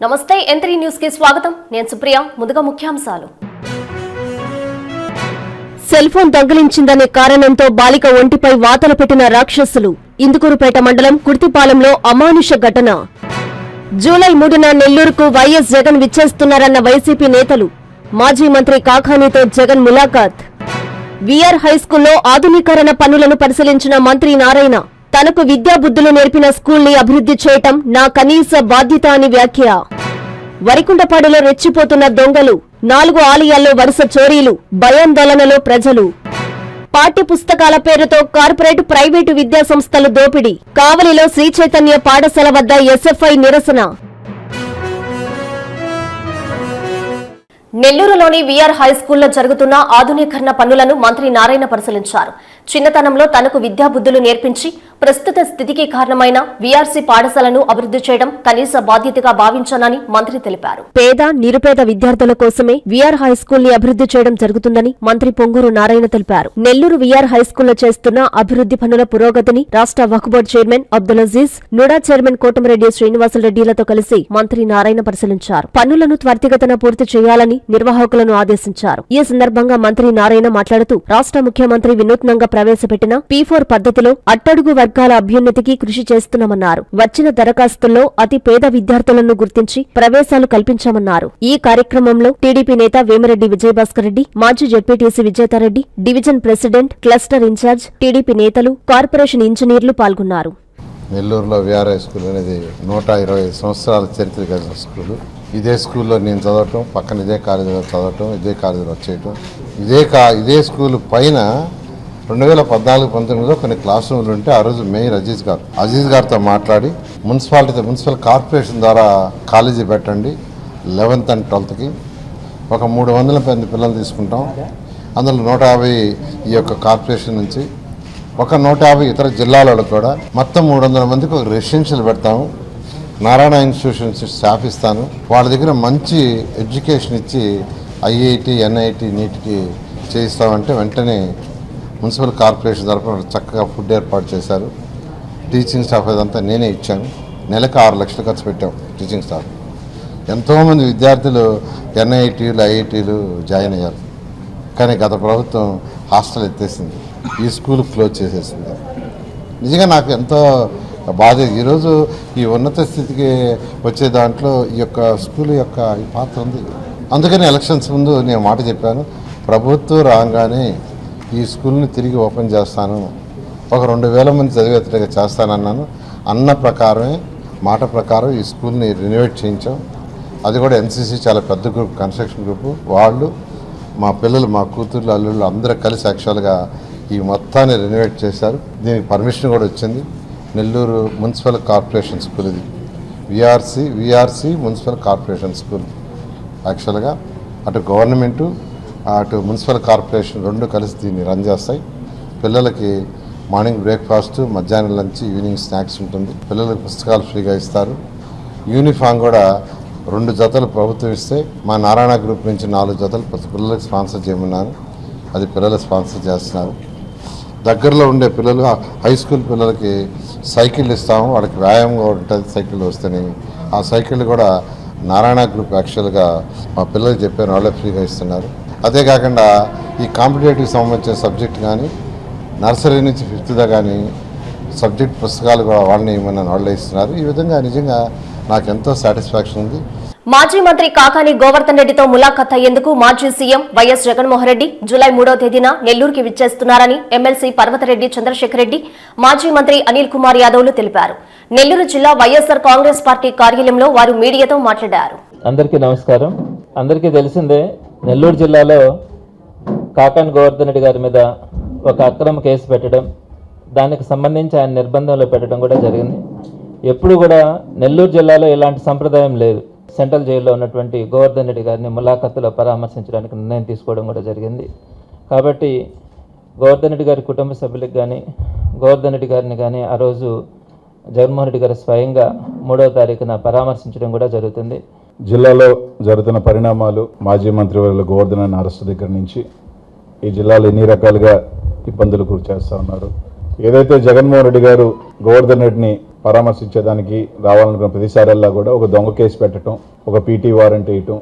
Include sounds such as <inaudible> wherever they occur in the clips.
నమస్తే ఎంత్రీ న్యూస్కి స్వాగతం. నేను సుప్రియ ముందుగా ముఖ్యాంశాలు. సెల్ ఫోన్ దొంగిలించిందనే కారణంతో బాలిక ఒంటిపై వాతలు పెట్టిన రాక్షసులు ఇందుకూరుపేట మండలం కుర్తిపాలెంలో అమానుష ఘటన. జూలై మూడున నెల్లూరుకు వైఎస్ జగన్ విచ్చేస్తున్నారన్న వైసీపీ నేతలు మాజీ మంత్రి కాకానీతో జగన్ ములాఖాత్. విఆర్ హైస్కూల్లో ఆధునీకరణ పనులను పరిశీలించిన మంత్రి నారాయణ తనకు విద్యాబుద్ధులు నేర్పిన స్కూల్ని అభివృద్ధి చేయటం నా కనీస బాధ్యత అని వ్యాఖ్య. వరికుంటపాడులో రెచ్చిపోతున్న దొంగలు నాలుగు ఆలయాల్లో వరుస చోరీలు భయాందోళనలో ప్రజలు. పాఠ్య పుస్తకాల పేరుతో కార్పొరేట్ ప్రైవేటు విద్యా సంస్థలు దోపిడీ కావలిలో శ్రీ చైతన్య పాఠశాల వద్ద ఎస్ఎఫ్ఐ నిరసన. నెల్లూరులోని విఆర్ హై స్కూల్లో జరుగుతున్న ఆధునీకరణ పనులను మంత్రి నారాయణ పరిశీలించారు. చిన్నతనంలో తనకు విద్యాబుద్ధులు నేర్పించి ప్రస్తుత స్థితికి కారణమైన వీఆర్సీ పాఠశాలను అభివృద్ధి చేయడం కనీస బాధ్యతగా భావించానని మంత్రి తెలిపారు. పేద నిరుపేద విద్యార్థుల కోసమే వీఆర్ హై స్కూల్ని అభివృద్ధి చేయడం జరుగుతుందని మంత్రి పొంగూరు నారాయణ తెలిపారు. నెల్లూరు వీఆర్ హైస్కూల్లో చేస్తున్న అభివృద్ధి పనుల పురోగతిని రాష్ట్ర Waqf board chairman Abdul Aziz NUDA chairman Kotamreddy శ్రీనివాసరెడ్డిలతో కలిసి మంత్రి నారాయణ పరిశీలించారు. పనులను త్వరితగతన పూర్తి చేయాలని నిర్వాహకులను ఆదేశించారు. ఈ సందర్భంగా మంత్రి నారాయణ మాట్లాడుతూ రాష్ట్ర ముఖ్యమంత్రి వినూత్నంగా ప్రవేశపెట్టిన పీ ఫోర్ పద్ధతిలో అట్టడుగు వర్గాల అభ్యున్నతికి కృషి చేస్తున్నామన్నారు. వచ్చిన దరఖాస్తుల్లో అతి పేద విద్యార్థులను గుర్తించి ప్రవేశాలు కల్పించామన్నారు. ఈ కార్యక్రమంలో టీడీపీ నేత వేమిరెడ్డి విజయభాస్కర్ రెడ్డి మాజీ ZPTC Vijethareddy division president cluster incharge TDP నేతలు కార్పొరేషన్ ఇంజనీర్లు పాల్గొన్నారు. నెల్లూరులో విఆర్ఐ స్కూల్ అనేది నూట ఇరవై సంవత్సరాల చరిత్ర కలిగిన స్కూలు. ఇదే స్కూల్లో నేను చదవటం పక్కన ఇదే కాలేజీలో చదవటం ఇదే కాలేజీలో వచ్చేయటం. ఇదే కా ఇదే స్కూల్ పైన రెండు వేల పద్నాలుగు పంతొమ్మిదిలో కొన్ని క్లాస్ రూమ్లు ఉంటే ఆ రోజు మేయర్ అజీజ్ గారు అజీజ్ గారితో మాట్లాడి మున్సిపాలిటీ మున్సిపల్ కార్పొరేషన్ ద్వారా కాలేజీ పెట్టండి లెవెన్త్ అండ్ ట్వెల్త్కి ఒక మూడు వందల మంది పిల్లలు తీసుకుంటాం. అందులో నూట యాభై ఈ యొక్క కార్పొరేషన్ నుంచి ఒక నూట యాభై ఇతర జిల్లాలలో కూడా మొత్తం మూడు వందల మందికి ఒక రెసిడెన్షియల్ పెడతాము. నారాయణ ఇన్స్టిట్యూషన్స్ స్టాఫ్ ఇస్తాను. వాళ్ళ దగ్గర మంచి ఎడ్యుకేషన్ ఇచ్చి ఐఐటి ఎన్ఐటి నీటికి చేయిస్తామంటే వెంటనే మున్సిపల్ కార్పొరేషన్ తరఫున చక్కగా ఫుడ్ ఏర్పాటు చేశారు. టీచింగ్ స్టాఫ్ అదంతా నేనే ఇచ్చాను. నెలకు ఆరు లక్షలు ఖర్చు పెట్టాం టీచింగ్ స్టాఫ్. ఎంతోమంది విద్యార్థులు ఎన్ఐటీలు ఐఐటీలు జాయిన్ అయ్యారు. కానీ గత ప్రభుత్వం హాస్టల్ ఎత్తేసింది. ఈ స్కూల్ క్లోజ్ చేసేసింది. నిజంగా నాకు ఎంతో బాధ. ఈరోజు ఈ ఉన్నత స్థితికి వచ్చే దాంట్లో ఈ యొక్క స్కూల్ యొక్క పాత్ర ఉంది. అందుకని ఎలక్షన్స్ ముందు నేను మాట చెప్పాను. ప్రభుత్వం రాగానే ఈ స్కూల్ని తిరిగి ఓపెన్ చేస్తాను. ఒక రెండు వేల మంది చదివేటట్టుగా చేస్తానన్నాను. అన్న ప్రకారమే మాట ప్రకారం ఈ స్కూల్ని రినోవేట్ చేయించాం. అది కూడా ఎన్సీసీ చాలా పెద్ద గ్రూప్ కన్స్ట్రక్షన్ గ్రూప్ వాళ్ళు మా పిల్లలు మా కూతుర్లు అల్లుళ్ళు అందరూ కలిసి యాక్చువల్గా ఈ మొత్తాన్ని రెనోవేట్ చేశారు. దీనికి పర్మిషన్ కూడా వచ్చింది. నెల్లూరు మున్సిపల్ కార్పొరేషన్ స్కూల్ ఇది. VRC VRC municipal corporation school. యాక్చువల్గా అటు గవర్నమెంటు అటు మున్సిపల్ కార్పొరేషన్ రెండు కలిసి దీన్ని రన్ చేస్తాయి. పిల్లలకి మార్నింగ్ బ్రేక్ఫాస్ట్ మధ్యాహ్నం లంచ్ ఈవినింగ్ స్నాక్స్ ఉంటుంది. పిల్లలకు పుస్తకాలు ఫ్రీగా ఇస్తారు. యూనిఫామ్ కూడా రెండు జతలు ప్రభుత్వం ఇస్తే మా నారాయణ గ్రూప్ నుంచి నాలుగు జతలు ప్రతి పిల్లలకు స్పాన్సర్ చేయమన్నారు. అది పిల్లలు స్పాన్సర్ చేస్తున్నారు. దగ్గరలో ఉండే పిల్లలు హై స్కూల్ పిల్లలకి సైకిల్ ఇస్తాము. వాళ్ళకి వ్యాయామం ఉంటుంది సైకిల్ వస్తేనే. ఆ సైకిల్ కూడా నారాయణ గ్రూప్ యాక్చువల్గా మా పిల్లలు చెప్పారు వాళ్ళే ఫ్రీగా ఇస్తున్నారు. అదే కాకుండా ఈ కాంపిటేటివ్ సంబంధించిన సబ్జెక్ట్ కానీ నర్సరీ నుంచి ఫిఫ్త్ దా కానీ సబ్జెక్ట్ పుస్తకాలు కూడా వాళ్ళని ఇవ్వమని వాళ్ళే ఇస్తున్నారు ఈ విధంగా నిజంగా నాకు ఎంతో సాటిస్ఫాక్షన్ ఉంది. మాజీ మంత్రి కాకాని గోవర్ధన్ రెడ్డితో ములాఖాత్ అయ్యేందుకు మాజీ CM YS Jaganmohan Reddy July మూడో తేదీన నెల్లూరుకి విచ్చేస్తున్నారని ఎమ్మెల్సీ పర్వతరెడ్డి చంద్రశేఖర్ రెడ్డి మాజీ మంత్రి అనిల్ కుమార్ యాదవ్లు తెలిపారు. నెల్లూరు జిల్లా వైఎస్సార్ కాంగ్రెస్ పార్టీ కార్యాలయంలో వారు మీడియాతో మాట్లాడారు. అందరికీ నమస్కారం. అందరికీ తెలిసిందే నెల్లూరు జిల్లాలో కాకాని గోవర్ధన్ రెడ్డి గారి మీద ఒక అక్రమ కేసు పెట్టడం దానికి సంబంధించి ఆయన నిర్బంధంలో పెట్టడం కూడా జరిగింది. ఎప్పుడు కూడా నెల్లూరు జిల్లాలో ఇలాంటి సంప్రదాయం లేదు. సెంట్రల్ జైల్లో ఉన్నటువంటి గోవర్ధన్ రెడ్డి గారిని ములాఖత్తులో పరామర్శించడానికి నిర్ణయం తీసుకోవడం కూడా జరిగింది. కాబట్టి గోవర్ధన్ రెడ్డి గారి కుటుంబ సభ్యులకు కానీ గోవర్ధన్ రెడ్డి గారిని కానీ ఆ రోజు జగన్మోహన్ రెడ్డి గారు స్వయంగా మూడవ తారీఖున పరామర్శించడం కూడా జరుగుతుంది. జిల్లాలో జరుగుతున్న పరిణామాలు మాజీ మంత్రివర్యుల గోవర్ధన అరెస్టు దగ్గర నుంచి ఈ జిల్లాలో ఎన్ని రకాలుగా ఇబ్బందులు గురి చేస్తూ ఉన్నారు? ఏదైతే జగన్మోహన్ రెడ్డి గారు గోవర్ధన్ రెడ్డిని పరామర్శించేదానికి రావాలనుకున్న ప్రతిసారల్లా కూడా ఒక దొంగ కేసు పెట్టడం ఒక పీటీ వారెంట్ వేయటం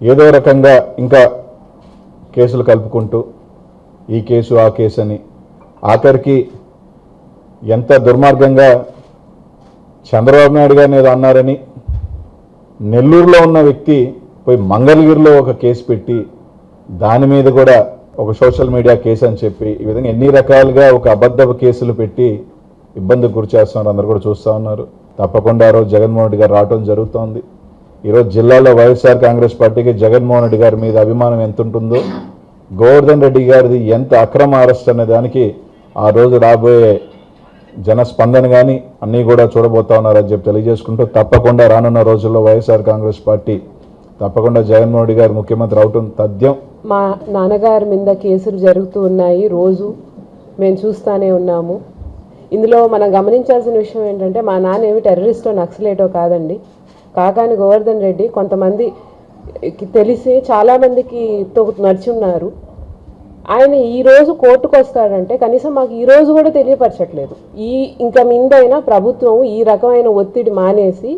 ఏదో రకంగా ఇంకా కేసులు కలుపుకుంటూ ఈ కేసు ఆ కేసు అని ఆఖరికి ఎంత దుర్మార్గంగా చంద్రబాబు నాయుడు గారిని ఏదో అన్నారని నెల్లూరులో ఉన్న వ్యక్తి పోయి మంగళగిరిలో ఒక కేసు పెట్టి దాని మీద కూడా ఒక సోషల్ మీడియా కేసు అని చెప్పి ఈ విధంగా ఎన్ని రకాలుగా ఒక అబద్ధపు కేసులు పెట్టి ఇబ్బందికి గురి చేస్తున్నారు అందరు కూడా చూస్తూ ఉన్నారు. తప్పకుండా ఆ రోజు జగన్మోహన్ రెడ్డి గారు రావడం జరుగుతోంది. ఈరోజు జిల్లాలో వైఎస్ఆర్ కాంగ్రెస్ పార్టీకి జగన్మోహన్ రెడ్డి గారి మీద అభిమానం ఎంత ఉంటుందో గోవర్ధన్ రెడ్డి గారిది ఎంత అక్రమ అరెస్ట్ అనే దానికి ఆ రోజు రాబోయే జనస్పందన కానీ అన్నీ కూడా చూడబోతా ఉన్నారని చెప్పి తెలియజేసుకుంటూ తప్పకుండా రానున్న రోజుల్లో వైఎస్ఆర్ కాంగ్రెస్ పార్టీ తప్పకుండా జగన్మోహన్ రెడ్డి గారు ముఖ్యమంత్రి అవటం తథ్యం. మా నాన్నగారి మీద కేసులు జరుగుతూ ఉన్నాయి. రోజు మేము చూస్తూనే ఉన్నాము. ఇందులో మనం గమనించాల్సిన విషయం ఏంటంటే మా నాన్న ఏమి టెర్రరిస్టో నక్సలేటో కాదండి. కాకాని గోవర్ధన్ రెడ్డి కొంతమంది తెలిసి చాలామందికి తో నడిచి ఉన్నారు. ఆయన ఈ రోజు కోర్టుకు వస్తాడంటే కనీసం మాకు ఈ రోజు కూడా తెలియపరచట్లేదు. ఈ ఇంకా మిందైనా ప్రభుత్వం ఈ రకమైన ఒత్తిడి మానేసి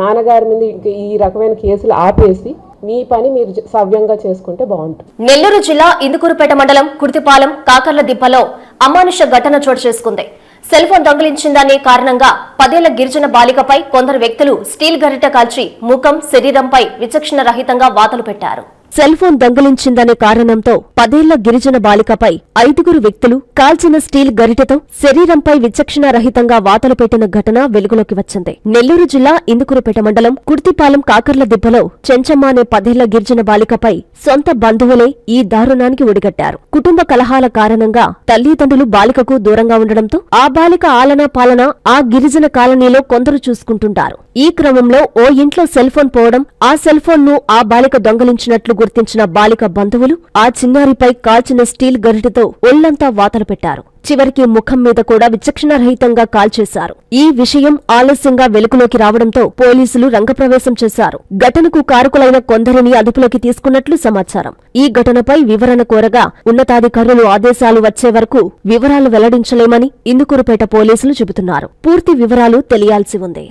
నాన్నగారి మీద ఈ రకమైన కేసులు ఆపేసి మీ పని మీరు సవ్యంగా చేసుకుంటే బాగుంటుంది. నెల్లూరు జిల్లా ఇందుకూరుపేట మండలం కుర్తిపాలెం కాకర్ల దిబ్బలో అమానుష ఘటన చోటు చేసుకుంది. సెల్ ఫోన్ దొంగిలించిందనే కారణంగా పదేళ్ళ గిరిజన బాలికపై కొందరు వ్యక్తులు స్టీల్ గరిట కాల్చి ముఖం శరీరంపై విచక్షణ రహితంగా వాతలు పెట్టారు. సెల్ ఫోన్ దొంగిలించిందనే కారణంతో పదేళ్ళ గిరిజన బాలికపై ఐదుగురు వ్యక్తులు కాల్చిన స్టీల్ గరిటెతో శరీరంపై విచక్షణ రహితంగా వాతలు పెట్టిన ఘటన వెలుగులోకి వచ్చింది. నెల్లూరు జిల్లా ఇందుకురుపేట మండలం కుర్తిపాలెం కాకర్ల దిబ్బలో చెంచమ్మ అనే పదేళ్ళ గిరిజన బాలికపై సొంత బంధువులే ఈ దారుణానికి ఒడిగట్టారు. కుటుంబ కలహాల కారణంగా తల్లిదండ్రులు బాలికకు దూరంగా ఉండడంతో ఆ బాలిక ఆలనా పాలన ఆ గిరిజన కాలనీలో కొందరు చూసుకుంటుంటారు. ఈ క్రమంలో ఓ ఇంట్లో సెల్ ఫోన్ పోవడం ఆ సెల్ ఫోన్ను ఆ బాలిక దొంగలించినట్లు గుర్తించిన బాలిక బంధువులు ఆ చిన్నారిపై కాల్చిన స్టీల్ గరిటెతో ఒళ్ళంతా వాతలు పెట్టారు. చివరికి ముఖం మీద కూడా విచక్షణరహితంగా కాల్చేశారు. ఈ విషయం ఆలస్యంగా వెలుగులోకి రావడంతో పోలీసులు రంగప్రవేశం చేశారు. ఘటనకు కారకులైన కొందరిని అదుపులోకి తీసుకున్నట్లు సమాచారం. ఈ ఘటనపై వివరణ కోరగా ఉన్నతాధికారులు ఆదేశాలు వచ్చే వరకు వివరాలు వెల్లడించలేమని ఇందుకూరుపేట పోలీసులు చెబుతున్నారు. పూర్తి వివరాలు తెలియాల్సి ఉంది.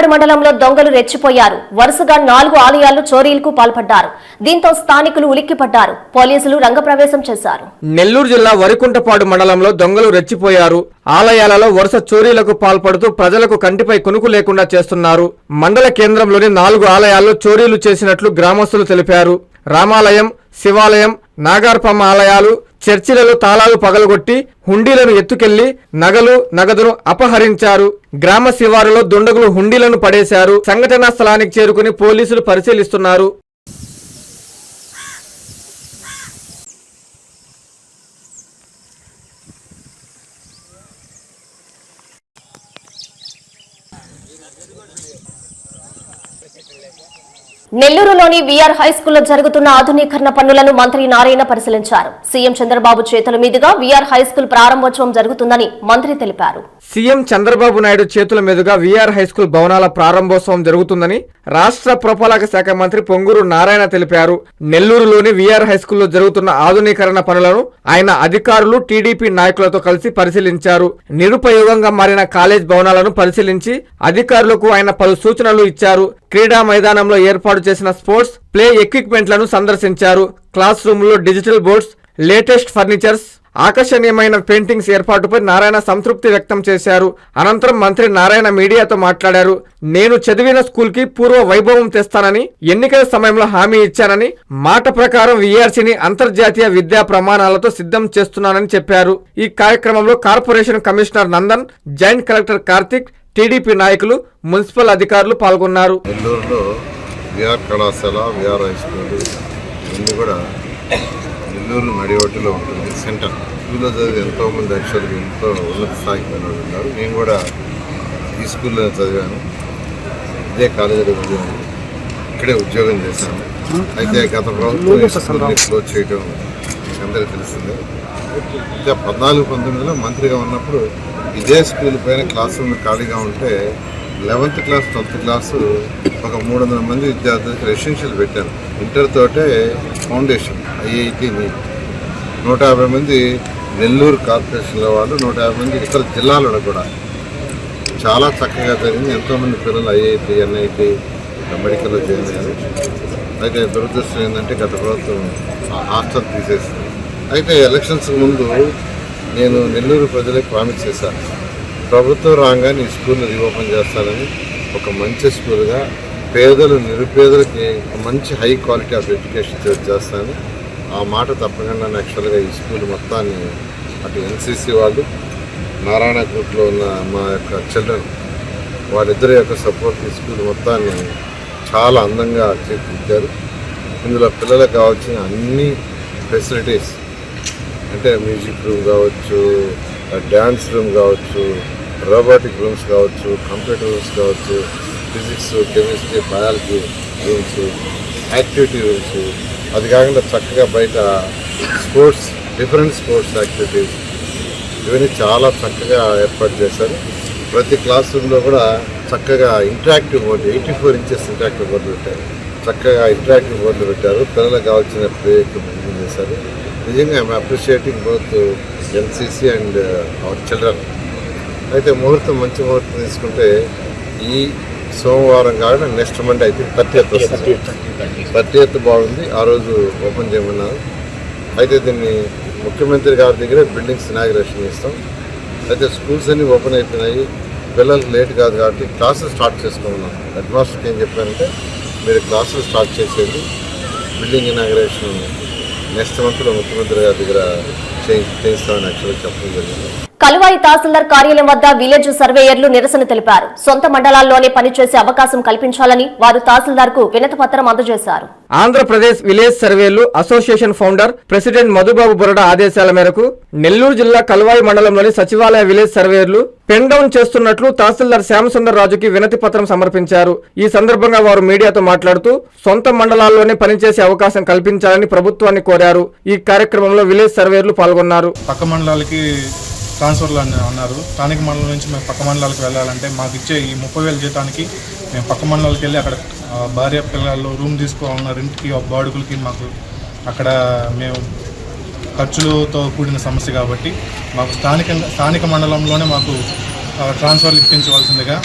వరికుంటపాడు మండలంలో దొంగలు రెచ్చిపోయారు. వరుసగా నాలుగు ఆలయాల్లో చోరీలకు పాల్పడ్డారు. దీంతో స్థానికులు ఉలిక్కిపడ్డారు. పోలీసులు రంగప్రవేశం చేశారు. నెల్లూరు జిల్లా వరికుంటపాడు మండలంలో దొంగలు రెచ్చిపోయారు. ఆలయాలలో వరుస చోరీలకు పాల్పడుతూ ప్రజలకు కంటిపై కొనుకు లేకుండా చేస్తున్నారు. మండల కేంద్రంలోని నాలుగు ఆలయాల్లో చోరీలు చేసినట్లు గ్రామస్తులు తెలిపారు. రామాలయం శివాలయం నాగార్పమ్మ ఆలయాలు చర్చిలలో తాళాలు పగలగొట్టి హుండీలను ఎత్తుకెళ్ళి నగలు నగదును అపహరించారు. గ్రామ శివారులో దుండగులు హుండీలను పడేశారు. సంఘటనా స్థలానికి చేరుకుని పోలీసులు పరిశీలిస్తున్నారు. నెల్లూరులోని వీఆర్ హైస్కూల్లో జరుగుతున్న ఆధునీకరణ పనులను మంత్రి నారాయణ పరిశీలించారు. సీఎం చంద్రబాబు చేతుల మీదుగా వీఆర్ హైస్కూల్ ప్రారంభోత్సవం జరుగుతుందని మంత్రి తెలిపారు. సీఎం చంద్రబాబు నాయుడు చేతుల మీదుగా వీఆర్ హైస్కూల్ భవనాల ప్రారంభోత్సవం జరుగుతుందని రాష్ట్ర పురపాలక శాఖ మంత్రి పొంగూరు నారాయణ తెలిపారు. నెల్లూరులోని వీఆర్ హైస్కూల్లో జరుగుతున్న ఆధునీకరణ పనులను ఆయన అధికారులు టీడీపీ నాయకులతో కలిసి పరిశీలించారు. నిరుపయోగంగా మారిన కాలేజ్ భవనాలను పరిశీలించి అధికారులకు ఆయన పలు సూచనలు ఇచ్చారు. క్రీడా మైదానంలో ఏర్పాటు చేసిన స్పోర్ట్స్ ప్లే ఎక్విప్మెంట్లను సందర్శించారు. క్లాస్ రూమ్లో డిజిటల్ బోర్డ్స్ లేటెస్ట్ ఫర్నిచర్స్ ఆకర్షణీయమైన పెయింటింగ్స్ ఏర్పాటుపై నారాయణ సంతృప్తి వ్యక్తం చేశారు. అనంతరం మంత్రి నారాయణ మీడియాతో మాట్లాడారు. నేను చదివిన స్కూల్కి పూర్వ వైభవం తెస్తానని ఎన్నికల సమయంలో హామీ ఇచ్చానని మాట ప్రకారం విఆర్సీని అంతర్జాతీయ విద్యా ప్రమాణాలతో సిద్ధం చేస్తున్నానని చెప్పారు. ఈ కార్యక్రమంలో corporation commissioner Nandan joint collector Karthik TDP నాయకులు మున్సిపల్ అధికారులు పాల్గొన్నారు. నెల్లూరులో విఆర్ కళాశాల విఆర్ హై స్కూల్ ఇవన్నీ కూడా నెల్లూరు నడివట్టులో ఉంటుంది సెంటర్. స్కూల్లో చదివి ఎంతోమంది యాక్చువల్గా ఎంతో ఉన్నత స్థాయికి వాళ్ళు ఉన్నారు. నేను కూడా ఈ స్కూల్లో చదివాను. ఇదే కాలేజీలో చదివాను. ఇక్కడే ఉద్యోగం చేశాను. అయితే గత ప్రభుత్వం క్లోజ్ చేయడం అందరికీ తెలిసిందే అయితే పద్నాలుగు పంతొమ్మిదిలో మంత్రిగా ఉన్నప్పుడు ఇదే స్కూల్ పైన క్లాస్ రూమ్ ఖాళీగా ఉంటే లెవెన్త్ క్లాస్ ట్వెల్త్ క్లాసు ఒక మూడు వందల మంది విద్యార్థులకు రెసిడెన్షియల్ పెట్టాను ఇంటర్ తోటే ఫౌండేషన్ ఐఐటి నూట. యాభై మంది నెల్లూరు కార్పొరేషన్లో వాళ్ళు నూట యాభై మంది ఇతర జిల్లాలలో కూడా. చాలా చక్కగా జరిగింది. ఎంతోమంది పిల్లలు ఐఐటి ఎన్ఐటి మెడికల్లో జాయిన్ అయితే దురదృష్టం ఏంటంటే గత ప్రభుత్వం హాస్టల్ తీసేసింది. అయితే ఎలక్షన్స్ ముందు నేను నెల్లూరు ప్రజలకు ప్రామిస్ చేశాను. ప్రభుత్వం రాగానే ఈ స్కూల్ని రీఓపెన్ చేస్తానని ఒక మంచి స్కూల్గా పేదలు నిరుపేదలకి మంచి హై క్వాలిటీ ఆఫ్ ఎడ్యుకేషన్ చేస్తాను. ఆ మాట తప్పకుండా యాక్చువల్గా ఈ స్కూల్ మొత్తాన్ని అటు ఎన్సీసీ వాళ్ళు నారాయణ గ్రూప్లో ఉన్న మా యొక్క చిల్డ్రన్ వాళ్ళిద్దరి యొక్క సపోర్ట్ ఈ స్కూల్ మొత్తాన్ని చాలా అందంగా తీర్చిదిద్దారు ఇందులో పిల్లలకు కావాల్సిన అన్ని ఫెసిలిటీస్ అంటే మ్యూజిక్ రూమ్ కావచ్చు డ్యాన్స్ రూమ్ కావచ్చు రోబోటిక్ రూమ్స్ కావచ్చు కంప్యూటర్ రూమ్స్ కావచ్చు physics chemistry biology rooms activity rooms అది కాకుండా చక్కగా బయట స్పోర్ట్స్ డిఫరెంట్ స్పోర్ట్స్ యాక్టివిటీస్ ఇవన్నీ చాలా చక్కగా ఏర్పాటు చేశారు. ప్రతి క్లాస్ రూమ్లో కూడా చక్కగా interactive board eighty four inches interactive board పెట్టారు. చక్కగా ఇంటరాక్టివ్ బోర్డులు పెట్టారు. పిల్లలకు కావాల్సిన ప్లే చేశారు. నిజంగా I'm appreciating both NCC and our children అయితే ముహూర్తం మంచి ముహూర్తం తీసుకుంటే ఈ సోమవారం కాకుండా నెక్స్ట్ మండే అయితే థర్టీ ఎత్ వస్తుంది. థర్టీ ఎత్ బాగుంది. ఆ రోజు ఓపెన్ చేయమన్నారు. అయితే దీన్ని ముఖ్యమంత్రి గారి దగ్గరే బిల్డింగ్స్ ఇనాగ్రేషన్ చేస్తాం. అయితే స్కూల్స్ అన్నీ ఓపెన్ అయిపోయినాయి. పిల్లలకు లేట్ కాదు కాబట్టి క్లాసెస్ స్టార్ట్ చేసుకోమన్నాం హెడ్ మాస్టర్కి ఏం చెప్పారంటే మీరు క్లాసెస్ స్టార్ట్ చేసేది బిల్డింగ్ ఇనాగ్రేషన్ నెక్స్ట్ మంత్లో ముఖ్యమంత్రి గారి దగ్గర చేయిస్తామని యాక్చువల్గా చెప్పడం జరిగింది. కలువాయి తహసీల్దార్ కార్యాలయం వద్ద విలేజ్ సర్వేయర్లు నిరసన తెలిపారు. సొంత మండలాల్లోనే పనిచేసే అవకాశం కల్పించాలని వారు తహసీల్దార్కు వినతిపత్రం అందజేశారు. ఆంధ్రప్రదేశ్ విలేజ్ సర్వేలు association founder president Madhubabu Burada ఆదేశాల మేరకు నెల్లూరు జిల్లా కల్వాయి మండలంలోని సచివాలయ విలేజ్ సర్వేయర్లు పెన్ డౌన్ చేస్తున్నట్లు తహసీల్దార్ శ్యామసుందర్ రాజుకి వినతి పత్రం సమర్పించారు. ఈ సందర్భంగా వారు మీడియాతో మాట్లాడుతూ సొంత మండలాల్లోనే పనిచేసే అవకాశం కల్పించాలని ప్రభుత్వాన్ని కోరారు. ఈ కార్యక్రమంలో విలేజ్ సర్వేయర్లు పాల్గొన్నారు. పక్క మండలాలకి ట్రాన్స్ఫర్లు అని అన్నారు. స్థానిక మండలం నుంచి మేము పక్క మండలాలకు వెళ్ళాలంటే మాకు ఇచ్చే ఈ ముప్పై వేల జీతానికి మేము పక్క మండలాలకు వెళ్ళి అక్కడ భార్య పిల్లలు రూమ్ తీసుకోవాలన్న రెంట్కి బాడుగులకి మాకు అక్కడ మేము ఖర్చులతో కూడిన సమస్య కాబట్టి మాకు స్థానిక స్థానిక మండలంలోనే మాకు ట్రాన్స్ఫర్లు ఇప్పించవలసిందిగా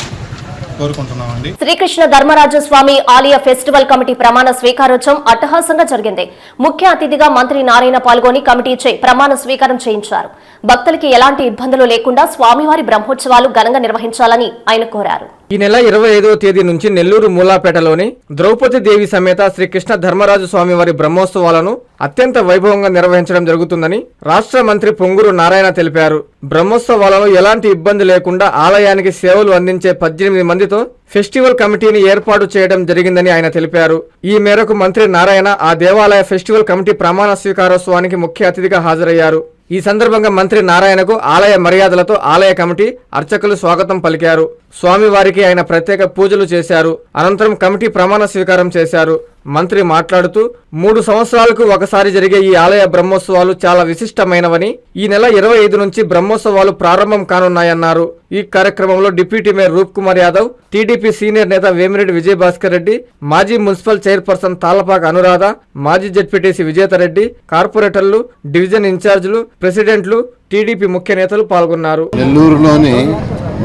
కోరుకుంటున్నామండి. శ్రీకృష్ణ ధర్మరాజు స్వామి ఆలయ ఫెస్టివల్ కమిటీ ప్రమాణ స్వీకారోత్సవం అట్టహాసంగా జరిగింది. ముఖ్య అతిథిగా మంత్రి నారాయణ పాల్గొని కమిటీచే ప్రమాణ స్వీకారం చేయించారు. భక్తులకి ఎలాంటి ఇబ్బందులు లేకుండా స్వామివారి బ్రహ్మోత్సవాలు ఘనంగా నిర్వహించాలని ఆయన కోరారు. ఈ నెల ఇరవై ఐదవ తేదీ నుంచి నెల్లూరు మూలాపేటలోని ద్రౌపది దేవి సమేత శ్రీకృష్ణ ధర్మరాజు స్వామివారి బ్రహ్మోత్సవాలను అత్యంత వైభవంగా నిర్వహించడం జరుగుతుందని రాష్ట్ర మంత్రి పొంగూరు నారాయణ తెలిపారు. బ్రహ్మోత్సవాలలో ఎలాంటి ఇబ్బంది లేకుండా ఆలయానికి సేవలు అందించే పద్దెనిమిది మందితో ఫెస్టివల్ కమిటీని ఏర్పాటు చేయడం జరిగిందని ఆయన తెలిపారు. ఈ మేరకు మంత్రి నారాయణ ఆ దేవాలయ ఫెస్టివల్ కమిటీ ప్రమాణ స్వీకారోత్సవానికి ముఖ్య అతిథిగా హాజరయ్యారు. ఈ సందర్భంగా మంత్రి నారాయణకు ఆలయ మర్యాదలతో ఆలయ కమిటీ అర్చకులు స్వాగతం పలికారు. స్వామివారికి ఆయన ప్రత్యేక పూజలు చేశారు. అనంతరం కమిటీ ప్రమాణ స్వీకారం చేశారు. మంత్రి మాట్లాడుతూ మూడు సంవత్సరాలకు ఒకసారి జరిగే ఈ ఆలయ బ్రహ్మోత్సవాలు చాలా విశిష్టమైనవని ఈ నెల ఇరవై ఐదు నుంచి బ్రహ్మోత్సవాలు ప్రారంభం కానున్నాయన్నారు. ఈ కార్యక్రమంలో deputy mayor Roop Kumar Yadav TDP senior నేత వేమిరెడ్డి విజయభాస్కర్ రెడ్డి మాజీ మున్సిపల్ చైర్పర్సన్ తాళ్ళపాక అనురాధ మాజీ జడ్పీటీసీ విజేతారెడ్డి కార్పొరేటర్లు డివిజన్ ఇన్ఛార్జీలు ప్రెసిడెంట్లు టీడీపీ ముఖ్య నేతలు పాల్గొన్నారు. నెల్లూరులోని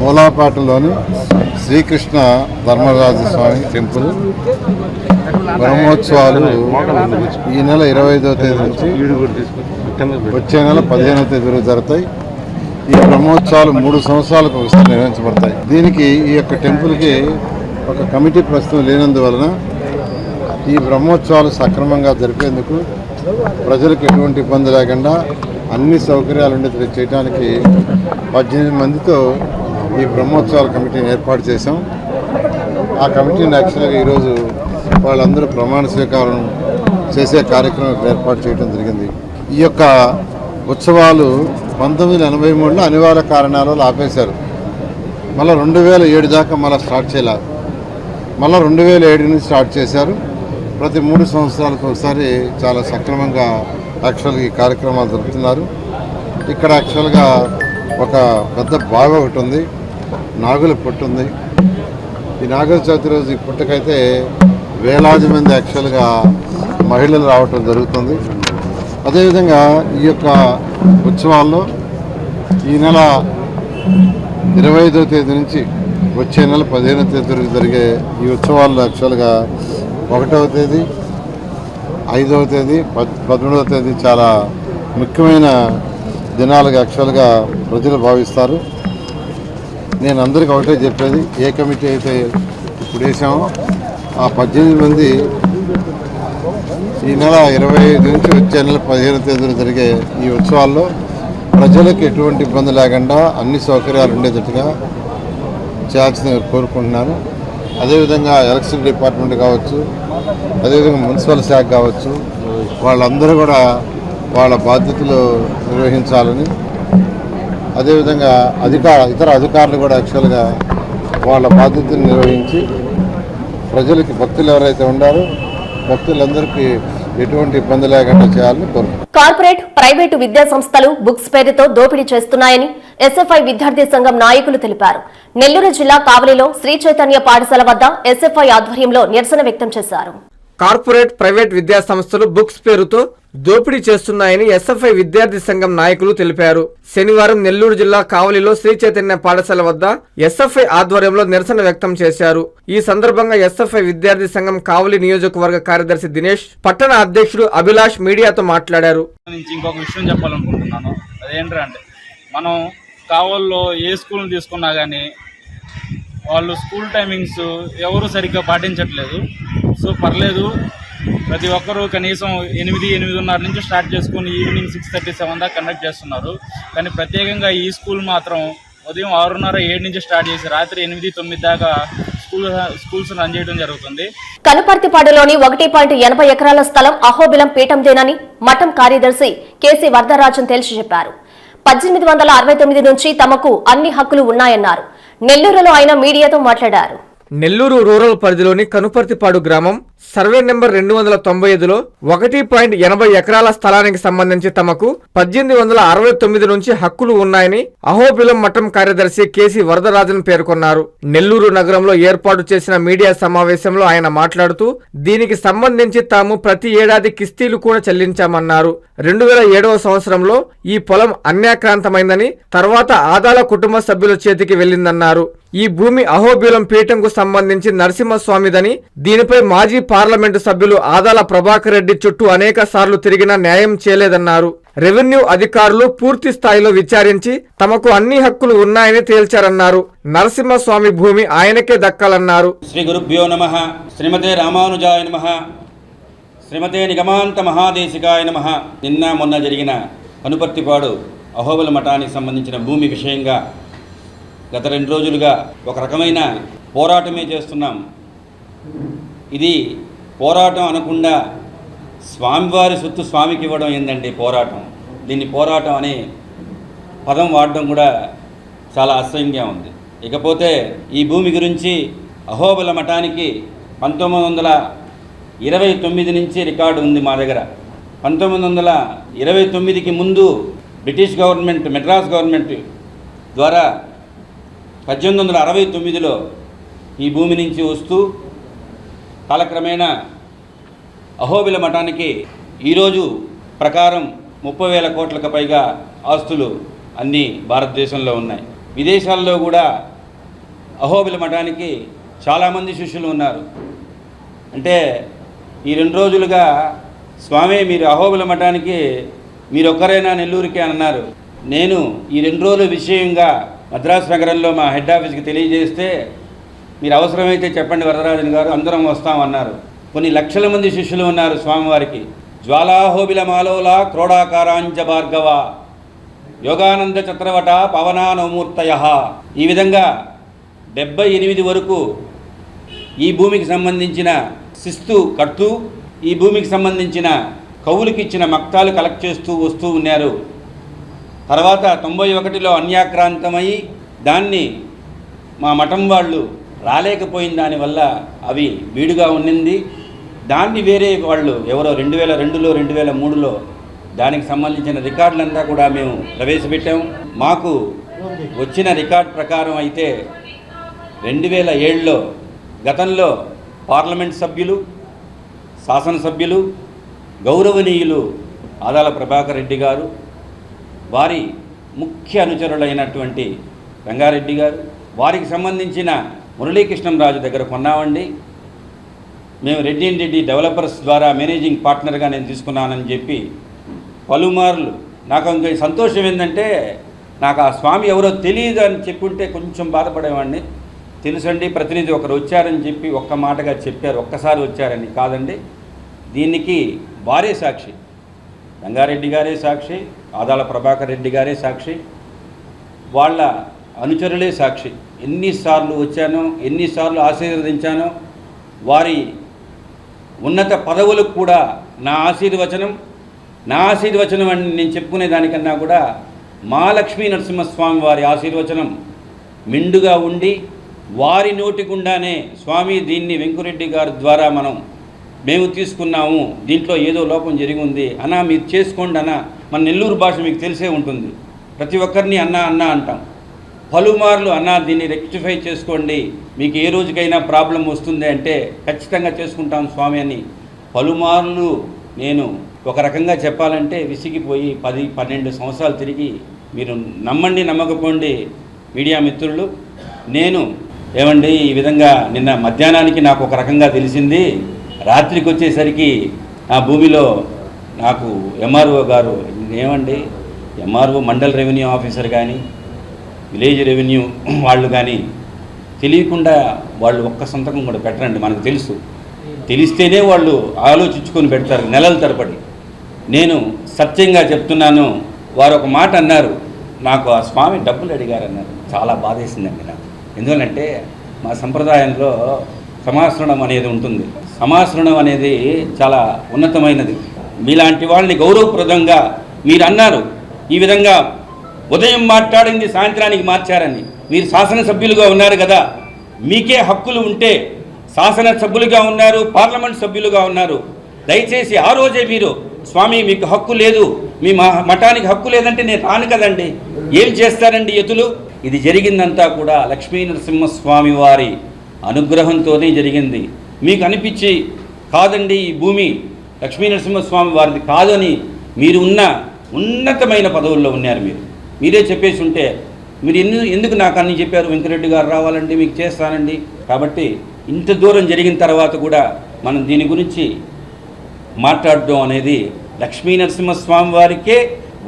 మూలాపాటలోని శ్రీకృష్ణ ధర్మరాజు స్వామి టెంపుల్ బ్రహ్మోత్సవాలు ఈ నెల ఇరవై ఐదవ తేదీ నుంచి వచ్చే నెల పదిహేనవ తేదీ వరకు జరుగుతాయి. ఈ బ్రహ్మోత్సవాలు మూడు సంవత్సరాలకు ఒకసారి నిర్వహించబడతాయి. దీనికి ఈ యొక్క టెంపుల్కి ఒక కమిటీ ప్రస్తుతం లేనందువలన ఈ బ్రహ్మోత్సవాలు సక్రమంగా జరిపేందుకు ప్రజలకు ఎటువంటి ఇబ్బంది లేకుండా అన్ని సౌకర్యాలు ఉండేది చేయడానికి పద్దెనిమిది మందితో ఈ బ్రహ్మోత్సవాల కమిటీని ఏర్పాటు చేశాం. ఆ కమిటీని యాక్చువల్గా ఈరోజు వాళ్ళందరూ ప్రమాణ స్వీకారం చేసే కార్యక్రమం ఏర్పాటు చేయడం జరిగింది. ఈ యొక్క ఉత్సవాలు పంతొమ్మిది వందల ఎనభై మూడులో అనివార్య కారణాల వల్ల ఆపేశారు. మళ్ళీ రెండు వేల ఏడు దాకా మళ్ళీ స్టార్ట్ చేయాలి. మళ్ళీ రెండు వేల ఏడు నుంచి స్టార్ట్ చేశారు. ప్రతి మూడు సంవత్సరాలకు ఒకసారి చాలా సక్రమంగా యాక్చువల్గా ఈ కార్యక్రమాలు జరుపుతున్నారు. ఇక్కడ యాక్చువల్గా ఒక పెద్ద బావి ఒకటి ఉంది. నాగుల పుట్టు ఉంది. ఈ నాగుల చవితి రోజు ఈ పుట్టకైతే వేలాది మంది యాక్చువల్గా మహిళలు రావటం జరుగుతుంది. అదేవిధంగా ఈ యొక్క ఉత్సవాల్లో ఈ నెల ఇరవై ఐదో తేదీ నుంచి వచ్చే నెల పదిహేనో తేదీ వరకు జరిగే ఈ ఉత్సవాల్లో యాక్చువల్గా ఒకటవ తేదీ ఐదవ తేదీ పద్ పదమూడవ తేదీ చాలా ముఖ్యమైన దినాలుగా యాక్చువల్గా ప్రజలు భావిస్తారు. నేను అందరికీ ఒకటే చెప్పేది ఏ కమిటీ అయితే ఇప్పుడు వేసామో ఆ పద్దెనిమిది మంది ఈ నెల ఇరవై ఐదు నుంచి వచ్చే నెల పదిహేను తేదీన జరిగే ఈ ఉత్సవాల్లో ప్రజలకు ఎటువంటి ఇబ్బంది లేకుండా అన్ని సౌకర్యాలు ఉండేటట్టుగా చేయాల్సింది కోరుకుంటున్నాను. అదేవిధంగా ఎలక్షన్ డిపార్ట్మెంట్ కావచ్చు అదేవిధంగా మున్సిపల్ శాఖ కావచ్చు వాళ్ళందరూ కూడా వాళ్ళ బాధ్యతలు నిర్వహించాలని అదేవిధంగా అధికార ఇతర అధికారులు కూడా యాక్చువల్గా వాళ్ళ బాధ్యతను నిర్వహించి ప్రజలకి భక్తులు ఎవరైతే ఉండారో భక్తులందరికీ ఎటువంటి ఇబ్బంది లేకుండా చేయాలని కోరుకుంటున్నాను కార్పొరేట్ ప్రైవేటు విద్యా సంస్థలు బుక్స్ పేరుతో దోపిడీ చేస్తున్నాయని ఎస్ఎఫ్ఐ విద్యార్థి సంఘం నాయకులు తెలిపారు. నెల్లూరు జిల్లా కావలిలో శ్రీ చైతన్య పాఠశాల వద్ద ఎస్ఎఫ్ఐ ఆధ్వర్యంలో నిరసన వ్యక్తం చేశారు. కార్పొరేట్ ప్రైవేట్ విద్యా సంస్థలు బుక్స్ పేరుతో దోపిడీ చేస్తున్నాయని ఎస్ఎఫ్ఐ విద్యార్థి సంఘం నాయకులు తెలిపారు. శనివారం నెల్లూరు జిల్లా కావలిలో శ్రీ చైతన్య పాఠశాల వద్ద ఎస్ఎఫ్ఐ ఆధ్వర్యంలో నిరసన వ్యక్తం చేశారు. ఈ సందర్భంగా ఎస్ఎఫ్ఐ విద్యార్థి సంఘం కావలి నియోజకవర్గ కార్యదర్శి దినేష్ పట్టణ అధ్యక్షుడు అభిలాష్ మీడియాతో మాట్లాడారు. ఇంకొక విషయం చెప్పాలనుకుంటున్నాను. అదేంటంటే మనం కావల్లో ఏ స్కూల్ని తీసుకున్నా కానీ వాళ్ళు స్కూల్ టైమింగ్స్ ఎవరు సరిగ్గా పాటించట్లేదు. సో పర్లేదు ప్రతి ఒక్కరూ కనీసం ఎనిమిది ఎనిమిదిన్నర నుంచి స్టార్ట్ చేసుకుని ఈవినింగ్ సిక్స్ థర్టీ సెవెన్ దాకా కండక్ట్ చేస్తున్నారు. కానీ ప్రత్యేకంగా ఈ స్కూల్ మాత్రం ఉదయం ఆరున్నర ఏడు నుంచి స్టార్ట్ చేసి రాత్రి ఎనిమిది తొమ్మిది దాకా స్కూల్ స్కూల్స్ రన్ చేయడం జరుగుతుంది. కనుపర్తిపాడులోని ఒకటి పాయింట్ ఎనభై ఎకరాల స్థలం అహోబిలం పీఠందేనని మఠం కార్యదర్శి కేసీ వరదరాజన్ తేల్చి చెప్పారు. పద్దెనిమిది వందల అరవై తొమ్మిది నుంచి తమకు అన్ని హక్కులు ఉన్నాయన్నారు. నెల్లూరులో ఆయన మీడియాతో మాట్లాడారు. నెల్లూరు రూరల్ పరిధిలోని కనుపర్తిపాడు గ్రామం సర్వే నెంబర్ రెండు వందల తొంభై ఐదులో ఒకటి పాయింట్ ఎనభై ఎకరాల స్థలానికి సంబంధించి తమకు పద్దెనిమిది వందల అరవై తొమ్మిది నుంచి హక్కులు ఉన్నాయని అహోబిలం మఠం కార్యదర్శి కేసీ వరదరాజన్ పేర్కొన్నారు. నెల్లూరు నగరంలో ఏర్పాటు చేసిన మీడియా సమావేశంలో ఆయన మాట్లాడుతూ దీనికి సంబంధించి తాము ప్రతి ఏడాది కిస్తీలు కూడా చెల్లించామన్నారు. రెండు వేల ఏడవ సంవత్సరంలో ఈ పొలం అన్యాక్రాంతమైందని తర్వాత ఆదాల కుటుంబ సభ్యుల చేతికి వెళ్ళిందన్నారు ఈ భూమి అహోబిలం పీఠంకు సంబంధించి నరసింహస్వామిదని దీనిపై మాజీ పార్లమెంటు సభ్యులు ఆదాల ప్రభాకర్ రెడ్డి చుట్టూ అనేక సార్లు తిరిగినా న్యాయం చేయలేదన్నారు. రెవెన్యూ అధికారులు పూర్తి స్థాయిలో విచారించి తమకు అన్ని హక్కులు ఉన్నాయని తేల్చారన్నారు. నరసింహస్వామి భూమి ఆయనకే దక్కాలన్నారు. శ్రీ గురుభ్యో నమ. శ్రీమతే రామానుజాయ నమ. శ్రీమతే నిగమాంత మహాదేశికాయ నమ. నిన్న మొన్న జరిగిన కనుపర్తిపాడు అహోబల మఠానికి సంబంధించిన భూమి విషయంగా గత రెండు రోజులుగా ఒక రకమైన పోరాటమే చేస్తున్నాం. ఇది పోరాటం అనకుండా స్వామివారి సొత్తు స్వామికి ఇవ్వడం ఏందండి పోరాటం. దీన్ని పోరాటం అనే పదం వాడడం కూడా చాలా అసహ్యంగా ఉంది. ఇకపోతే ఈ భూమి గురించి అహోబల మఠానికి పంతొమ్మిది వందల ఇరవై తొమ్మిది నుంచి రికార్డు ఉంది మా దగ్గర. పంతొమ్మిది వందల ఇరవై తొమ్మిదికి ముందు బ్రిటిష్ గవర్నమెంట్ మెడ్రాస్ గవర్నమెంట్ ద్వారా పద్దెనిమిది వందల అరవై తొమ్మిదిలో ఈ భూమి నుంచి వస్తూ కాలక్రమేణా అహోబిల మఠానికి ఈరోజు ప్రకారం ముప్పై వేల కోట్లకు పైగా ఆస్తులు అన్నీ భారతదేశంలో ఉన్నాయి. విదేశాల్లో కూడా అహోబిల మఠానికి చాలామంది శిష్యులు ఉన్నారు. అంటే ఈ రెండు రోజులుగా స్వామి మీరు అహోబిల మఠానికి మీరు ఒక్కరైనా నెల్లూరికి అన్నారు. నేను ఈ రెండు రోజుల విషయంగా మద్రాసు నగరంలో మా హెడ్ ఆఫీస్కి తెలియజేస్తే మీరు అవసరమైతే చెప్పండి వరదరాజన్ గారు అందరం వస్తామన్నారు. కొన్ని లక్షల మంది శిష్యులు ఉన్నారు స్వామివారికి. జ్వాలాహోబిల మాలోల క్రోడాకారాంచ భార్గవ. యోగానంద చక్రవట పవనానమూర్తయ. ఈ విధంగా డెబ్బై ఎనిమిది వరకు ఈ భూమికి సంబంధించిన శిస్తు కడుతూ ఈ భూమికి సంబంధించిన కవులకి ఇచ్చిన మక్తాలు కలెక్ట్ చేస్తూ వస్తూ ఉన్నారు. తర్వాత తొంభై ఒకటిలో అన్యాక్రాంతమై దాన్ని మా మఠం వాళ్ళు రాలేకపోయిన దానివల్ల అవి బీడుగా ఉన్నింది. దాన్ని వేరే వాళ్ళు ఎవరో రెండు వేల రెండులో రెండు వేల మూడులో దానికి సంబంధించిన రికార్డులంతా కూడా మేము ప్రవేశపెట్టాము. మాకు వచ్చిన రికార్డ్ ప్రకారం అయితే రెండు వేల ఏడులో గతంలో పార్లమెంట్ సభ్యులు శాసనసభ్యులు గౌరవనీయులు ఆదాల ప్రభాకర్ రెడ్డి గారు వారి ముఖ్య అనుచరులైనటువంటి రంగారెడ్డి గారు వారికి సంబంధించిన రాజు దగ్గర కొన్నామండి. మేము రెడ్డి అండ్ రెడ్డి డెవలపర్స్ ద్వారా మేనేజింగ్ పార్ట్నర్గా నేను తీసుకున్నానని చెప్పి పలుమార్లు నాకు ఇంకా సంతోషం ఏంటంటే నాకు ఆ స్వామి ఎవరో తెలియదు అని చెప్పుంటే కొంచెం బాధపడేవాడిని. తెలుసండి ప్రతినిధి ఒకరు వచ్చారని చెప్పి ఒక్క మాటగా చెప్పారు. ఒక్కసారి వచ్చారని కాదండి. దీనికి వారే సాక్షి. రంగారెడ్డి గారే సాక్షి ఆదాల ప్రభాకర్ రెడ్డి గారే సాక్షి వాళ్ళ అనుచరులే సాక్షి. ఎన్నిసార్లు వచ్చానో ఎన్నిసార్లు ఆశీర్వదించానో వారి ఉన్నత పదవులకు కూడా నా ఆశీర్వచనం నా ఆశీర్వచనం అని నేను చెప్పుకునే దానికన్నా కూడా మా లక్ష్మీ నరసింహస్వామి వారి ఆశీర్వచనం మిండుగా ఉండి వారి నోటి గుండానే స్వామి దీన్ని వెంకురెడ్డి గారి ద్వారా మనం మేము తీసుకున్నాము దీంట్లో ఏదో లోపం జరిగి ఉంది అన్నా మీరు చేసుకోండి అన్న మన నెల్లూరు భాష మీకు తెలిసే ఉంటుంది. ప్రతి ఒక్కరిని అన్న అన్న అంటాం. పలుమార్లు అన్న దీన్ని రెక్టిఫై చేసుకోండి. మీకు ఏ రోజుకైనా ప్రాబ్లం వస్తుంది అంటే ఖచ్చితంగా చేసుకుంటాం స్వామి అని పలుమార్లు నేను ఒక రకంగా చెప్పాలంటే విసిగిపోయి పది పన్నెండు సంవత్సరాలు తిరిగి మీరు నమ్మండి నమ్మకపోండి మీడియా మిత్రులు. నేను ఏమండి ఈ విధంగా నిన్న మధ్యాహ్నానికి నాకు ఒక రకంగా తెలిసింది. రాత్రికి వచ్చేసరికి నా భూమిలో నాకు ఎంఆర్ఓ గారు ఏమండి ఎంఆర్ఓ మండల్ రెవెన్యూ ఆఫీసర్ కానీ విలేజ్ రెవెన్యూ <clears throat> వాళ్ళు కానీ తెలియకుండా వాళ్ళు ఒక్క సంతకం కూడా పెట్టరండి మనకు తెలుసు. తెలిస్తేనే వాళ్ళు ఆలోచించుకొని పెడతారు నెలల తరబడి. నేను సత్యంగా చెప్తున్నాను వారు ఒక మాట అన్నారు నాకు ఆ స్వామి డబ్బులు అడిగారు అన్నారు చాలా బాధేసిందండి నాకు. ఎందుకంటే మా సంప్రదాయంలో సమాశ్రణం అనేది ఉంటుంది. సమాశ్రణం అనేది చాలా ఉన్నతమైనది. మీలాంటి వాళ్ళని గౌరవప్రదంగా మీరు అన్నారు ఈ విధంగా ఉదయం మాట్లాడింది సాయంత్రానికి మార్చారని. మీరు శాసనసభ్యులుగా ఉన్నారు కదా. మీకే హక్కులు ఉంటే శాసనసభ్యులుగా ఉన్నారు పార్లమెంట్ సభ్యులుగా ఉన్నారు. దయచేసి ఆ రోజే మీరు స్వామి మీకు హక్కు లేదు. మీ మఠానికి హక్కు లేదంటే నేను రాను కదండి. ఏం చేస్తారండి ఎతులు ఇది జరిగిందంతా కూడా లక్ష్మీ నరసింహస్వామి వారి అనుగ్రహంతోనే జరిగింది. మీకు అనిపించి కాదండి ఈ భూమి లక్ష్మీ నరసింహస్వామి వారిది కాదని మీరు ఉన్న ఉన్నతమైన పదవుల్లో ఉన్నారు మీరు. మీరే చెప్పేసి ఉంటే మీరు ఎన్ని ఎందుకు నాకు అన్ని చెప్పారు? వెంకరెడ్డి గారు రావాలండి మీకు చేస్తానండి. కాబట్టి ఇంత దూరం జరిగిన తర్వాత కూడా మనం దీని గురించి మాట్లాడడం అనేది లక్ష్మీ నరసింహస్వామి వారికే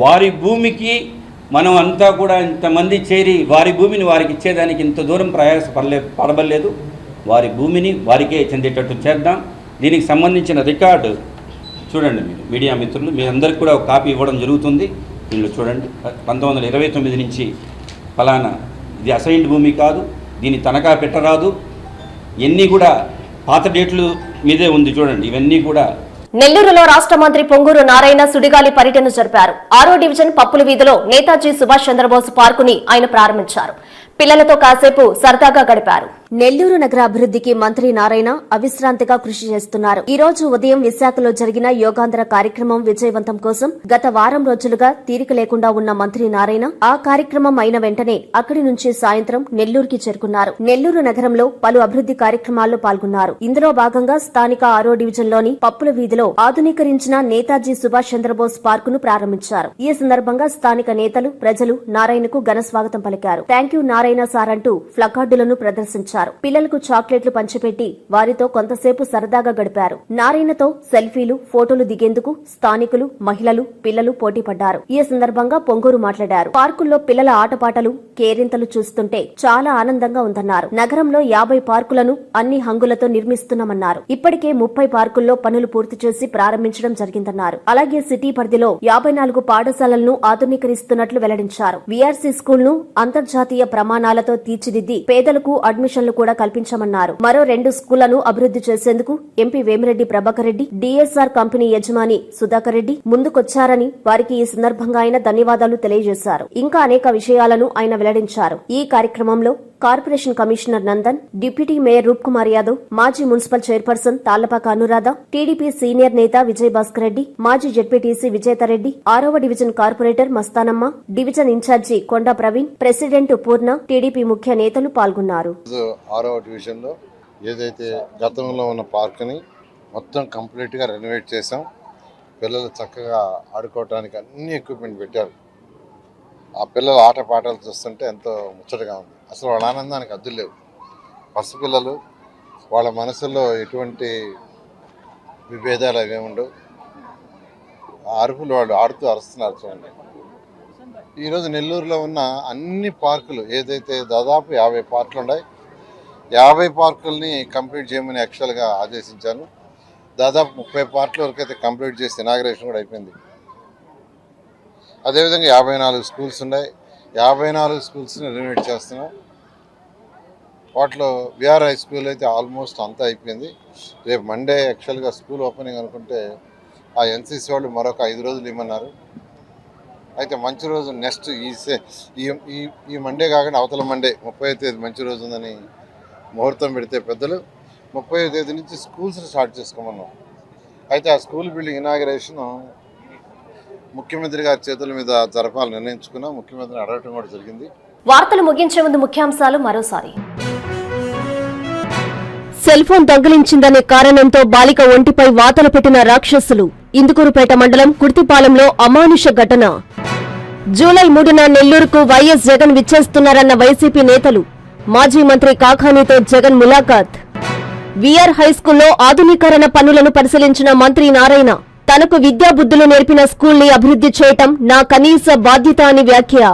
వారి భూమికి మనం అంతా కూడా ఇంతమంది చేరి వారి భూమిని వారికి ఇచ్చేదానికి ఇంత దూరం ప్రయాస పడలే పడబడలేదు. వారి భూమిని వారికే చెందేటట్టు చేద్దాం. దీనికి సంబంధించిన రికార్డు చూడండి మీరు మీడియా మిత్రులు మీ అందరికి కూడా ఒక కాపీ ఇవ్వడం జరుగుతుంది. వీళ్ళు చూడండి. పంతొమ్మిది వందల ఇరవై తొమ్మిది నుంచి ఫలానా. ఇది అసైన్డ్ భూమి కాదు దీన్ని తనఖా పెట్టరాదు. ఎన్ని కూడా పాత డేట్లు మీదే ఉంది చూడండి. ఇవన్నీ కూడా నెల్లూరులో రాష్ట్ర మంత్రి పొంగూరు నారాయణ సుడిగాలి పర్యటన జరిపారు. ఆరో డివిజన్ పప్పుల వీధిలో నేతాజీ సుభాష్ చంద్రబోస్ పార్కుని ఆయన ప్రారంభించారు. పిల్లలతో కాసేపు సరదాగా గడిపారు. నెల్లూరు నగర అభివృద్ధికి మంత్రి నారాయణ అవిశ్రాంతిగా కృషి చేస్తున్నారు. ఈ రోజు ఉదయం విశాఖలో జరిగిన యోగాంధ్ర కార్యక్రమం విజయవంతం కోసం గత వారం రోజులుగా తీరిక లేకుండా ఉన్న మంత్రి నారాయణ ఆ కార్యక్రమం అయిన వెంటనే అక్కడి నుంచి సాయంత్రం నెల్లూరుకి చేరుకున్నారు. నెల్లూరు నగరంలో పలు అభివృద్ధి కార్యక్రమాల్లో పాల్గొన్నారు. ఇందులో భాగంగా స్థానిక ఆరో డివిజన్లోని పప్పుల వీధిలో ఆధునీకరించిన నేతాజీ సుభాష్ చంద్రబోస్ పార్కును ప్రారంభించారు. ఈ సందర్భంగా స్థానిక నేతలు ప్రజలు నారాయణకు ఘన స్వాగతం పలికారు. Thank you Narayana. సార్ సారంటూ ఫ్లకార్డులను ప్రదర్శించారు. పిల్లలకు చాక్లెట్లు పంచిపెట్టి వారితో కొంతసేపు సరదాగా గడిపారు. నారాయణతో సెల్ఫీలు ఫోటోలు దిగేందుకు స్థానికులు మహిళలు పిల్లలు పోటీపడ్డారు. ఈ సందర్భంగా పొంగూరు మాట్లాడారు. పార్కుల్లో పిల్లల ఆటపాటలు కేరింతలు చూస్తుంటే చాలా ఆనందంగా ఉందన్నారు. నగరంలో యాభై పార్కులను అన్ని హంగులతో నిర్మిస్తున్నామన్నారు. ఇప్పటికే ముప్పై పార్కుల్లో పనులు పూర్తి చేసి ప్రారంభించడం జరిగిందన్నారు. అలాగే సిటీ పరిధిలో యాభై నాలుగు పాఠశాలలను ఆధునీకరిస్తున్నట్లు వెల్లడించారు. వీఆర్సీ స్కూల్ను అంతర్జాతీయ ప్రమాణాలతో తీర్చిదిద్ది పేదలకు అడ్మిషన్లు కూడా కల్పించమన్నారు. మరో రెండు స్కూళ్ళను అభివృద్ధి చేసేందుకు MP Vemireddy Prabhakar Reddy DSR company యజమాని సుధాకర్ రెడ్డి ముందుకొచ్చారని వారికి ఈ సందర్భంగా ఆయన ధన్యవాదాలు తెలియజేశారు. ఇంకా అనేక విషయాలను ఆయన వెల్లడించారు. ఈ కార్యక్రమంలో corporation commissioner Nandan deputy mayor Roop Kumar Yadav మాజీ municipal chairperson Tallapaka Anuradha TDP senior నేత విజయ్ భాస్కర్ రెడ్డి మాజీ జెడ్పీటీసీ విజేతారెడ్డి ఆరవ division corporator Mastanamma division incharge Konda Praveen president Purna TDP ముఖ్య నేతలు పాల్గొన్నారు. ఆరో డివిజన్లో ఏదైతే గతంలో ఉన్న పార్క్ని మొత్తం కంప్లీట్గా రెనోవేట్ చేసాం పిల్లలు చక్కగా ఆడుకోవడానికి అన్ని ఎక్విప్మెంట్ పెట్టారు. ఆ పిల్లల ఆట పాటలు చూస్తుంటే ఎంతో ముచ్చటగా ఉంది. అసలు వాళ్ళ ఆనందానికి అద్దులు లేవు. పసిపిల్లలు వాళ్ళ మనసులో ఎటువంటి విభేదాలు అవి ఉండవు. ఆ అరుపులు వాళ్ళు ఆడుతూ అరుస్తున్నారు చూడండి. ఈరోజు నెల్లూరులో ఉన్న అన్ని పార్కులు ఏదైతే దాదాపు యాభై పార్కులు ఉన్నాయి యాభై పార్కుల్ని కంప్లీట్ చేయమని యాక్చువల్గా ఆదేశించాను. దాదాపు ముప్పై పార్కుల వరకు అయితే కంప్లీట్ చేసి ఇనాగ్రేషన్ కూడా అయిపోయింది. అదేవిధంగా యాభై నాలుగు స్కూల్స్ ఉన్నాయి. యాభై నాలుగు స్కూల్స్ని రెనోవేట్ చేస్తున్నాం. వాటిలో విఆర్ హై స్కూల్ అయితే ఆల్మోస్ట్ అంతా అయిపోయింది. రేపు మండే యాక్చువల్గా స్కూల్ ఓపెనింగ్ అనుకుంటే ఆ ఎన్సీసీ వాళ్ళు మరొక ఐదు రోజులు ఇమ్మన్నారు. అయితే మంచి రోజు నెక్స్ట్ ఈ సే- ఈ ఈ ఈ మండే కాకుండా అవతల మండే ముప్పై తేదీ మంచి రోజు ఉందని ముహూర్తం పెడితే పెద్దలు ముప్పై తేదీ నుంచి స్కూల్స్ స్టార్ట్ చేసుకోమన్నాం. అయితే ఆ స్కూల్ బిల్డింగ్ ఇనాగరేషన్ ముఖ్యమంత్రి గారి చేతుల మీద జరపాలని నిర్ణయించుకున్నాం. ముఖ్యమంత్రిని అడగటం కూడా జరిగింది. వార్తలు ముగించే ముందు ముఖ్యాంశాలు మరోసారి. సెల్ ఫోన్ దొంగిలించిందనే కారణంతో బాలిక ఒంటిపై వాతలు పెట్టిన రాక్షసులు. ఇందుకూరుపేట మండలం కుర్తిపాలెంలో అమానుష ఘటన. జూలై మూడున నెల్లూరుకు వైఎస్ జగన్ విచ్చేస్తున్నారన్న వైసీపీ నేతలు మాజీ మంత్రి కాకానీతో జగన్ ములాఖాత్. విఆర్ హైస్కూల్లో ఆధునీకరణ పనులను పరిశీలించిన మంత్రి నారాయణ తనకు విద్యాబుద్ధులు నేర్పిన స్కూల్ని అభివృద్ధి చేయటం నా కనీస బాధ్యత అని వ్యాఖ్య.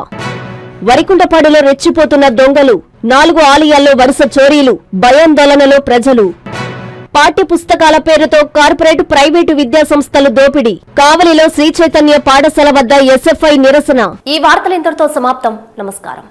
వరికుంటపాడులో రెచ్చిపోతున్న దొంగలు నాలుగు ఆలయాల్లో వరుస చోరీలు భయాందోళనలో ప్రజలు. పాఠ్య పుస్తకాల పేరుతో కార్పొరేట్ ప్రైవేటు విద్యా సంస్థలు దోపిడీ. కావలిలో శ్రీ చైతన్య పాఠశాల వద్ద ఎస్ఎఫ్ఐ నిరసన. ఈ వార్తలు ఇంతటితో సమాప్తం. నమస్కారం.